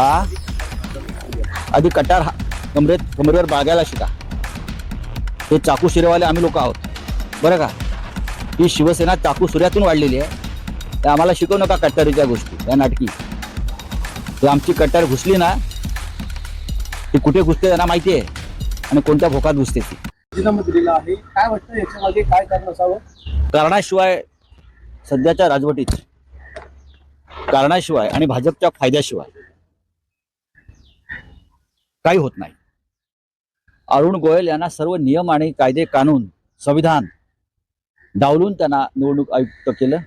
आ आधी कटार हा- कमरेत कमरेवर बागायला शिका. हे चाकू शिरेवाले आम्ही लोक आहोत. बरं का? ही शिवसेना चाकू सूर्यातून वाढलेली आहे. ते आम्हाला शिकवू नका कट्टारीच्या गोष्टी या नाटकी. ते आमची कट्टार घुसली ना ती कुठे घुसते त्यांना माहिती आहे. आणि कोणत्या भोकात घुसते ती. आहे काय वाटतं काय कारण असावं कारणाशिवाय सध्याच्या राजवटीत कारणाशिवाय आणि भाजपच्या फायद्याशिवाय काही होत नाही. अरुण गोयल यांना सर्व नियम आणि कायदे कानून संविधान डावलून त्यांना निवडणूक आयुक्त केलं.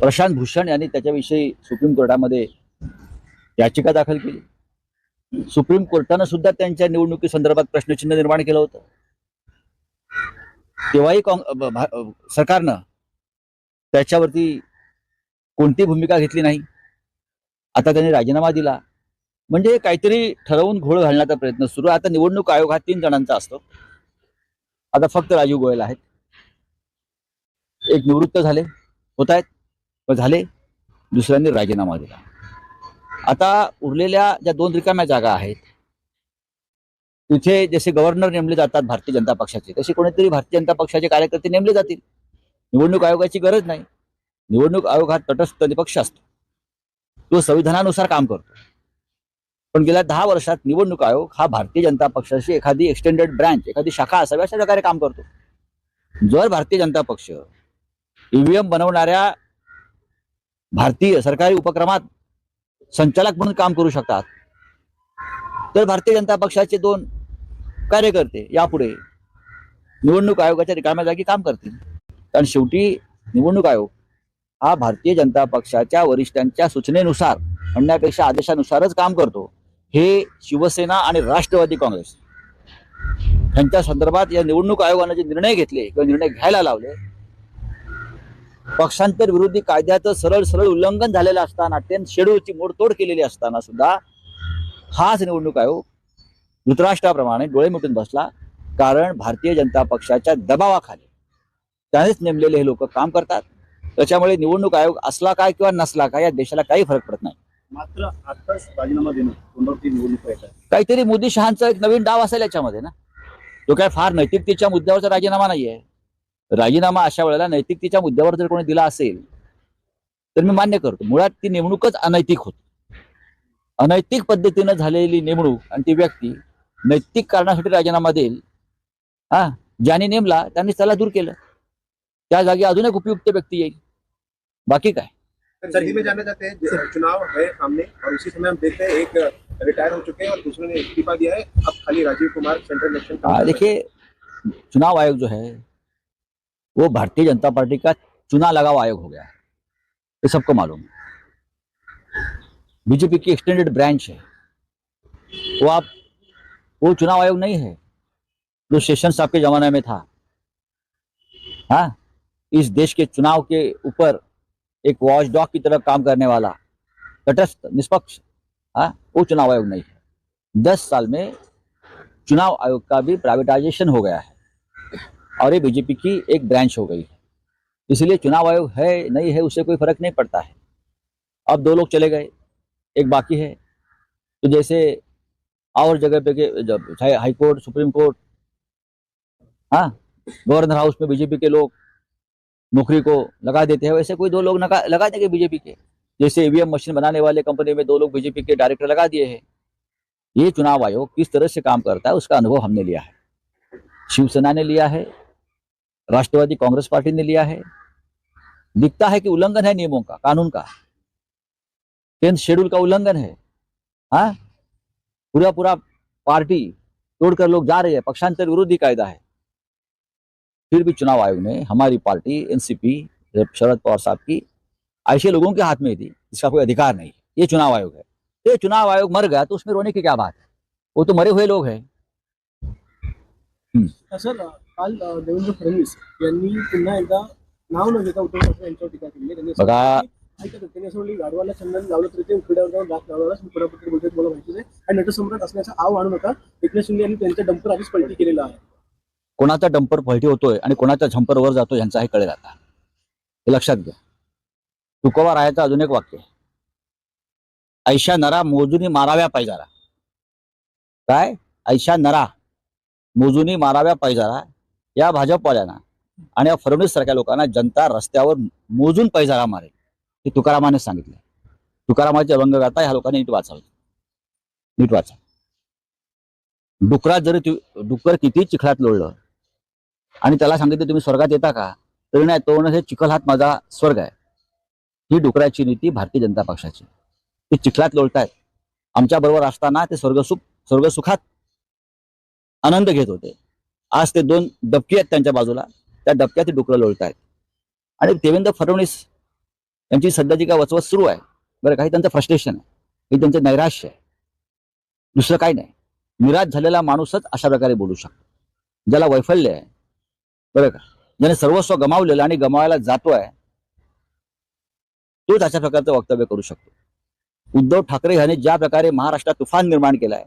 प्रशांत भूषण यांनी त्याच्याविषयी सुप्रीम कोर्टामध्ये याचिका दाखल केली. सुप्रीम कोर्टानं सुद्धा त्यांच्या निवडणुकी संदर्भात प्रश्नचिन्ह निर्माण केलं होतं. तेव्हाही काँग सरकारनं त्याच्यावरती कोणती भूमिका घेतली नाही. आता त्यांनी राजीनामा दिला. म्हणजे काहीतरी ठरवून घोळ घालण्याचा प्रयत्न सुरू आता निवडणूक आयोग हा तीन जणांचा असतो. आता फक्त राजीव गोयल आहेत. एक निवृत्त झाले होत आहेत झाले दुसऱ्यांनी राजीनामा दिला. आता उरलेल्या ज्या दोन रिकाम्या जागा आहेत तिथे जसे गव्हर्नर नेमले जातात भारतीय जनता पक्षाचे तसे कोणीतरी भारतीय जनता पक्षाचे कार्यकर्ते नेमले जातील. निवडणूक आयोगाची गरज नाही. निवडणूक आयोग हा तटस्थ निपक्ष असतो. तो संविधानानुसार काम करतो. पण गेल्या दहा वर्षात निवडणूक आयोग हा भारतीय जनता पक्षाची एखादी एक्सटेंडेड ब्रँच एखादी शाखा असावी अशा प्रकारे काम करतो. जर भारतीय जनता पक्ष ईव्हीएम बनवणाऱ्या भारतीय सरकारी उपक्रमात संचालक म्हणून काम करू शकतात तर भारतीय जनता पक्षाचे दोन कार्यकर्ते यापुढे निवडणूक आयोगाच्या रिकाम्या जागी काम करतील. कारण शेवटी निवडणूक आयोग हा भारतीय जनता पक्षाच्या वरिष्ठांच्या सूचनेनुसार म्हणण्यापेक्षा आदेशानुसारच काम करतो. हे शिवसेना आणि राष्ट्रवादी काँग्रेस. यांच्या संदर्भात या निवडणूक आयोगानं जे निर्णय घेतले किंवा निर्णय घ्यायला लावले पक्षांतर विरोधी कायद्याचं सरळ सरळ उल्लंघन झालेलं असताना टेन शेड्यूलची मोडतोड केलेली असताना सुद्धा हाच निवडणूक आयोग धृतराष्ट्राप्रमाणे डोळे मिटून बसला. कारण भारतीय जनता पक्षाच्या दबावाखाली त्यानेच नेमलेले हे लोक काम करतात. त्याच्यामुळे निवडणूक आयोग असला काय किंवा नसला काय या देशाला काही फरक पडत नाही. मात्र आताच राजीनामा देणं तोंडावरती निवडणूक आहे. काहीतरी मोदी शहांचा एक नवीन डाव असेल याच्यामध्ये ना? तो काय फार नैतिकतेच्या मुद्द्यावरचा राजीनामा नाहीये. राजीनामा अशा वेळेला नैतिकतेच्या मुद्द्यावर जर कोणी दिला असेल तर मी मान्य करतो मुळात ती नेमणूकच अनैतिक होती. अनैतिक पद्धतीनं झालेली नेमणूक आणि ती व्यक्ती नैतिक कारणासाठी राजीनामा देईल. हा ज्याने नेमला त्यांनी त्याला दूर केलं. त्या जागी अजून एक उपयुक्त व्यक्ती येईल. बाकी काय? जल्दी में जाना चाहते हैं चुनाव है सामने और उसी समय हम देखते हैं एक रिटायर हो चुके हैं और दूसरे ने इस्तीफा दिया है। अब खाली राजीव कुमार सेंट्रल इलेक्शन देखिए चुनाव आयोग जो है वो भारतीय जनता पार्टी का चुना लगाव आयोग हो गया है। ये सबको मालूम है। बीजेपी की एक्सटेंडेड ब्रांच है। वो आप वो चुनाव आयोग नहीं है। जो सेशन साहब के जमाने में था। हाँ? इस देश के चुनाव के ऊपर एक वॉच डॉग की तरह काम करने वाला, तटस्थ, निष्पक्ष हाँ वो चुनाव आयोग नहीं है। दस साल में चुनाव आयोग का भी प्राइवेटाइजेशन हो गया है और ये बीजेपी की एक ब्रांच हो गई है। इसलिए चुनाव आयोग है, नहीं है, उससे कोई फ़र्क नहीं पड़ता है। अब दो लोग चले गए, एक बाकी है। तो जैसे और जगह पे के, जब चाहे हाई कोर्ट, सुप्रीम कोर्ट हाँ गवर्नर हाउस में बीजेपी के लोग नौकरी को लगा देते हैं। वैसे कोई दो लोग लगा देंगे बीजेपी के। जैसे ईवीएम मशीन बनाने वाले कंपनी में दो लोग बीजेपी के डायरेक्टर लगा दिए हैं। ये चुनाव आयोग किस तरह से काम करता है, उसका अनुभव हमने लिया है। शिवसेना ने लिया है, राष्ट्रवादी कांग्रेस पार्टी ने लिया है। दिखता है कि उल्लंघन है नियमों का, कानून का। टेंथ शेड्यूल का उल्लंघन है। हाँ? पूरा पूरा पार्टी तोड़कर लोग जा रहे हैं। पक्षांतर विरोधी कायदा है। फिर भी चुनाव आयोग ने हमारी पार्टी एनसीपी शरद पवार साहब की ऐसे लोगों के हाथ में थी इसका कोई अधिकार नहीं। ये चुनाव आयोग है। तो ये चुनाव आयोग मर गया तो उसमें रोने की क्या बात है? वो तो मरे हुए लोग हैं। सर काल देवेंद्र फडणवीस यांनी पुन्हा एकदा नाव न घेता उद्धव ठाकरे यांच्यावर टीका केली त्यांनी बघा. म्हटलं ऐका त्यांनी असं म्हणलं गाडवाला चंदन लावलं तरी ते उकड्यावर जाऊन लावला बोलतात मला माहितीच आहे. आणि नटसम्राट असण्याचा आव आणू नका एकनाथ शिंदे यांनी त्यांच्या डंपर आधीच पलटी केलेला आहे. कोणाचा डंपर पलटी होतोय आणि कोणाचा झंपर वर जातो यांचा हे कळेल आता. हे लक्षात घ्या. तुकोबा रायाचं अजून एक वाक्य ऐशा नरा मोजूनी माराव्या पाहिजारा काय? ऐशा नरा मोजुनी माराव्या पाहिजारा या भाजपवाल्यांना आणि या फडणवीस सारख्या लोकांना जनता रस्त्यावर मोजून पैजारा मारेल. हे तुकारामाने सांगितलं तुकारामाचे अभंग गाता ह्या लोकांनी नीट वाचावे. नीट वाचा. डुकरात जरी डुकर डुक्कर किती चिखलात लोळलं आणि त्याला सांगितलं तुम्ही स्वर्गात येता का? तर नाही तो हे चिखल हात माझा स्वर्ग आहे. ही डुकराची नीती भारतीय जनता पक्षाची. ते चिखलात लोळतायत आमच्या बरोबर असताना ते स्वर्गसुख स्वर्गसुखात आनंद घेत होते. आज ते दोन डबके आहेत त्यांच्या बाजूला. त्या डबक्यात ते डुकरं लोळतायत आणि देवेंद्र फडणवीस यांची सध्याची काय वचवत सुरू आहे. बरं काही त्यांचं फ्रस्ट्रेशन आहे. हे त्यांचं नैराश्य आहे. दुसरं काही नाही. निराश झालेला माणूसच अशा प्रकारे बोलू शकतो. ज्याला वैफल्य आहे बरं का? ज्याने सर्वस्व गमावलेलं आणि गमावायला जातोय तोच अशा प्रकारचं वक्तव्य करू शकतो. उद्धव ठाकरे यांनी ज्या प्रकारे महाराष्ट्रात तुफान निर्माण केलाय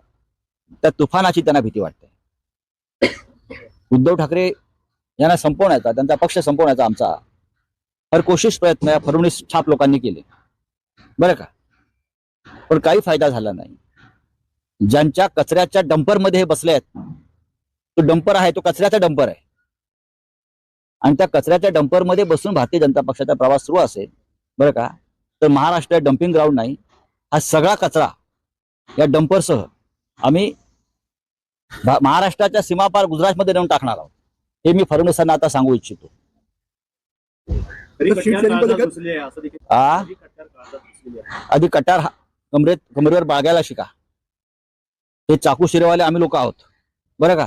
त्या तुफानाची त्यांना भीती वाटते. उद्धव ठाकरे यांना संपवण्याचा त्यांचा पक्ष संपवण्याचा आमचा हर कोशिश प्रयत्न या फडणवीस छाप लोकांनी केले. बरं का? पण काही फायदा झाला नाही. ज्यांच्या कचऱ्याच्या डंपरमध्ये हे बसले आहेत तो डंपर आहे तो कचऱ्याचा डंपर आहे. आणि त्या कचऱ्याच्या डंपरमध्ये बसून भारतीय जनता पक्षाचा प्रवास सुरू असेल. बरं का? तर महाराष्ट्र डम्पिंग ग्राउंड नाही. हा सगळा कचरा या डंपरसह आम्ही महाराष्ट्राच्या सीमापार गुजरातमध्ये नेऊन टाकणार आहोत. हे मी फडणवीसांना आता सांगू इच्छितो. आधी कट्यार हा- कमरेत कमरेवर बाळगायला शिका. हे चाकू शिरेवाले आम्ही लोक आहोत. बरं का?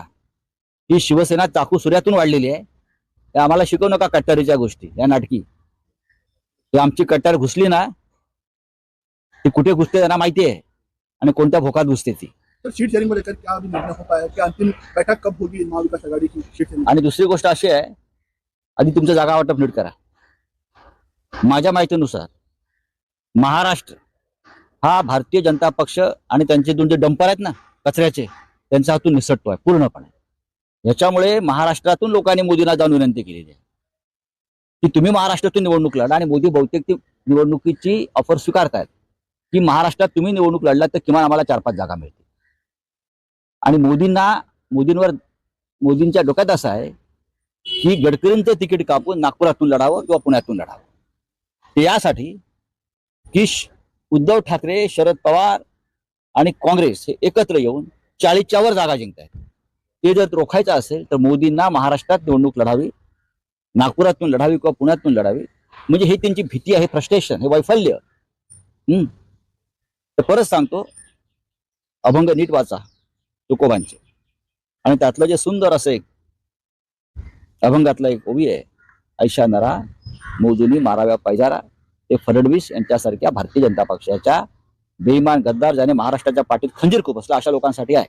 ही शिवसेना चाकू सुऱ्यातून वाढलेली आहे. आम्हाला शिकवू नका कट्टारीच्या गोष्टी या नाटकी. आमची कट्टार घुसली ना ती कुठे घुसते त्यांना माहिती आहे. आणि कोणत्या भोकात घुसते ती. हो आणि दुसरी गोष्ट अशी आहे आधी तुमचं जागा वाटप नीट करा. माझ्या माहितीनुसार महाराष्ट्र हा भारतीय जनता पक्ष आणि त्यांचे दोन जे डंपर आहेत ना कचऱ्याचे त्यांच्या हातून निसटतोय पूर्णपणे. ह्याच्यामुळे महाराष्ट्रातून लोकांनी मोदींना जाऊन विनंती केलेली आहे. की तुम्ही महाराष्ट्रातून निवडणूक लढा आणि मोदी बहुतेक ती निवडणुकीची ऑफर स्वीकारतायत. की महाराष्ट्रात तुम्ही निवडणूक लढलात तर किमान आम्हाला चार पाच जागा मिळतील. आणि मोदींना मोदींवर मोदींच्या डोक्यात असं आहे की गडकरींचं तिकीट कापून नागपुरातून लढावं किंवा पुण्यातून लढावं. यासाठी की उद्धव ठाकरे शरद पवार आणि काँग्रेस हे एकत्र येऊन चाळीसच्या वर जागा जिंकत आहेत ते जर रोखायचं असेल तर मोदींना महाराष्ट्रात निवडणूक लढावी नागपुरातून लढावी किंवा पुण्यातून लढावी म्हणजे ही त्यांची भीती आहे फ्रस्ट्रेशन हे वैफल्य. हम्म. तर परत सांगतो अभंग नीट वाचा तुकोबांचे. आणि त्यातलं जे सुंदर असं एक अभंगातला एक ओवी आहे ऐशा नरा मोजुनी माराव्या पैजारा ते फडणवीस यांच्यासारख्या भारतीय जनता पक्षाच्या बेईमान गद्दार ज्याने महाराष्ट्राच्या पाठीत खंजीर खूप असला अशा लोकांसाठी आहे.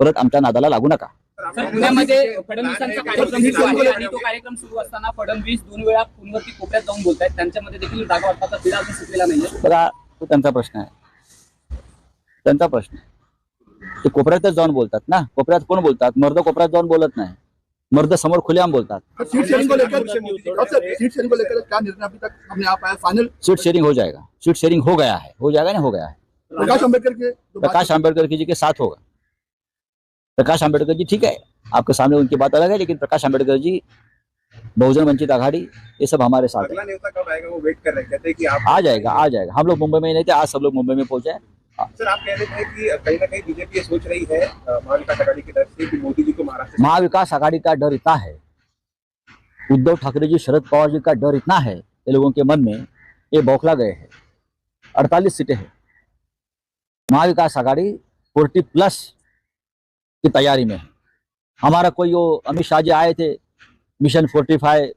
परत आमच्या नादाला लागू नका. पुण्यामध्ये फडणवीसांचा कार्यक्रम सुरू आहे आणि तो कार्यक्रम सुरू असताना फडणवीस दोन वेळा फोनवरती कोपऱ्यात जाऊन बोलतायत. त्यांच्यामध्ये देखील जागा वाटपाचा तिढा अजून सुटलेला नाहीये. बघा तो त्यांचा प्रश्न आहे. त्यांचा प्रश्न आहे. ते कोपऱ्यातच जाऊन बोलतात ना. कोपऱ्यात कोण बोलतात? मर्द कोपऱ्यात जाऊन बोलत नाही. मर्द समोर खुलेआम बोलतात. तो सीट शेयरिंग को लेकर सीट शेयरिंग को लेकर क्या निर्णय अभी तक हमने आ पाया फाइनल सीट शेयरिंग हो जाएगा. सीट शेयरिंग हो गया है. हो जाएगा ना हो गया है? प्रकाश अंबेडकर के प्रकाश आंबेडकर की जी के साथ होगा। प्रकाश आंबेडकर जी ठीक है आपके सामने उनकी बात अलग है लेकिन प्रकाश आंबेडकर जी बहुजन वंचित आघाड़ी ये सब हमारे साथ है। अगला नेता कब आएगा वो वेट कर रहे हैं कहते कि आप आ जाएगा आ जाएगा। हम लोग मुंबई में ही नहीं थे आज सब लोग मुंबई में पहुँचे सर आप कह रहे थे कि कहीं ना कहीं बीजेपी सोच रही है महाविकास आघाड़ी की तरफ़ से कि मोदी जी को महाराष्ट्र महाविकास आघाड़ी का डर इतना है उद्धव ठाकरे जी शरद पवार जी का डर इतना है ये लोगों के मन में ये बौखला गए हैं। अड़तालीस सीटें हैं। महाविकास आघाड़ी फोर्टी प्लस की तैयारी में हमारा कोई वो अमित शाह जी आए थे मिशन फोर्टी फाइव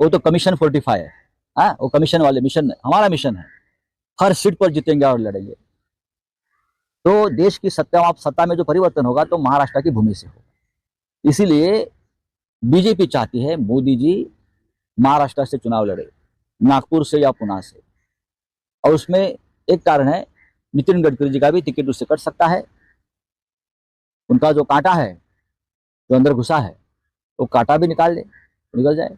वो तो कमीशन फोर्टी फाइव है। हाँ वो कमीशन वाले मिशन हमारा मिशन है। हर सीट पर जीतेंगे और लड़ेंगे। तो देश की सत्ता सत्ता में जो परिवर्तन होगा तो महाराष्ट्र की भूमि से होगा। इसीलिए बीजेपी चाहती है, मोदी जी महाराष्ट्र से चुनाव लड़े, नागपुर से या पुणे से। और उसमें एक कारण है, नितिन गडकरी जी का भी टिकट उससे कट सकता है। उनका जो कांटा है जो अंदर घुसा है वो कांटा भी निकाल ले निकल जाए।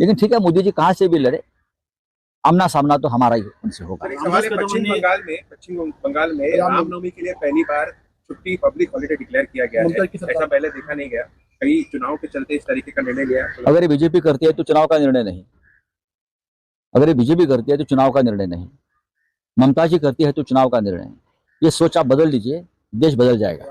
लेकिन ठीक है मोदी जी कहाँ से भी लड़े आमना सामना तो हमारा ही उनसे होगा। है पश्चिम बंगाल में पश्चिम बंगाल में रामनवमी- के लिए पहली बार छुट्टी पब्लिक हॉलिडे डिक्लेयर किया गया है। ऐसा पहले देखा नहीं गया। कई चुनाव के चलते इस तरीके का निर्णय लिया? अगर ये बीजेपी करती है तो चुनाव का निर्णय नहीं। अगर ये बीजेपी करती है तो चुनाव का निर्णय नहीं। ममता जी करती है तो चुनाव का निर्णय। ये सोच आप बदल लीजिए देश बदल जाएगा।